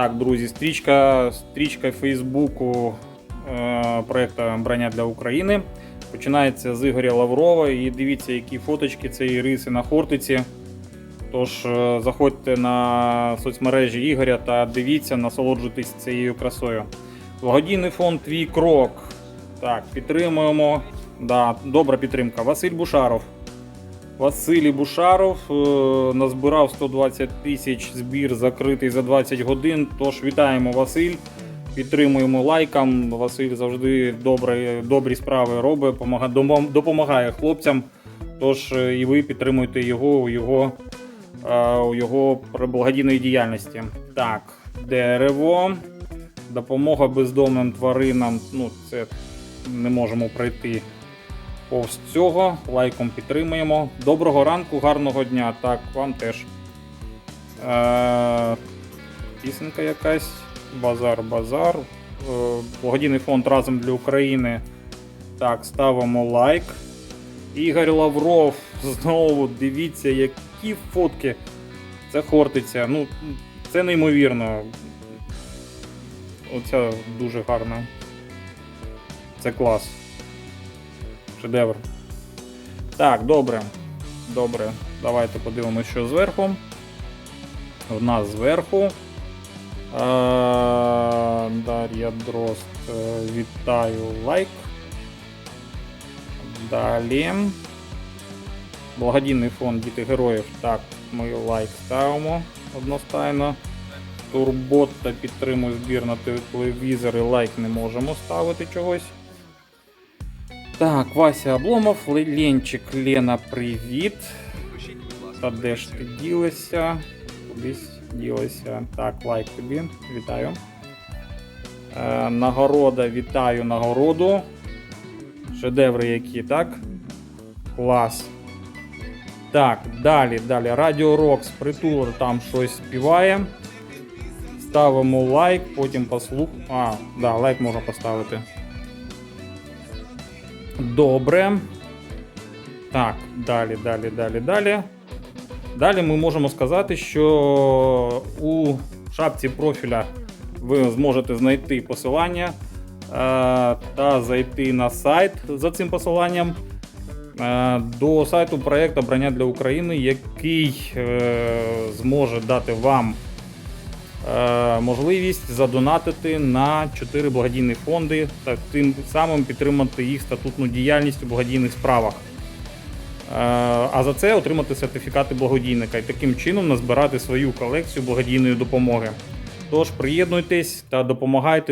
Так, друзі, стрічка, стрічка Фейсбуку е, проєкту Броня для України починається з Ігоря Лаврова. І дивіться, які фоточки цієї риси на Хортиці. Тож е, заходьте на соцмережі Ігоря та дивіться, насолоджуйтесь цією красою. Благодійний фонд Твій крок. Так, підтримуємо. Да, добра підтримка. Василь Бушаров. Василій Бушаров е, назбирав 120 тисяч збір закритий за 20 годин. Тож вітаємо Василь. Підтримуємо лайкам. Василь завжди добрі, добрі справи робить, помага- допомагає хлопцям. Тож е, і ви підтримуєте його у його, е, у його благодійної діяльності. Так, дерево. Допомога бездомним тваринам. Ну, це не можемо пройти повз цього. Лайком підтримуємо. Доброго ранку, гарного дня. Так, вам теж. Е, пісенька якась. Базар, базар. Е, благодійний фонд разом для України. Так, ставимо лайк. Ігор Лавров. Знову дивіться, які фотки. Це Хортиця. Ну, це неймовірно. Оця дуже гарна. Це клас. Шедевр. Так, добре. Добре. Давайте подивимося, що зверху. В нас зверху. Дар'я Дрозд. е, Вітаю лайк. Далі. Благодійний фонд Діти Героїв. Так, ми лайк ставимо одностайно. Турбота підтримує збір на телевізори. Лайк не можемо ставити чогось. Так, Вася Обломов, Ленчик, Лена, привіт. Та де ж ти ділася? Кудись ділася. Так, лайк тобі. Вітаю. Е, нагорода, вітаю нагороду. Шедеври які, так? Клас. Так, далі, далі. Радіо Рокс, притул там щось співає. Ставимо лайк, потім послух. А, да, лайк можна поставити. Добре. Так, далі, далі, далі, далі. Далі ми можемо сказати, що у шапці профіля ви зможете знайти посилання е, та зайти на сайт за цим посиланням е, до сайту проєкту Броня для України, який е, зможе дати вам можливість задонатити на 4 благодійні фонди та тим самим підтримати їх статутну діяльність у благодійних справах. Е, А за це отримати сертифікати благодійника і таким чином назбирати свою колекцію благодійної допомоги. Тож приєднуйтесь та допомагайте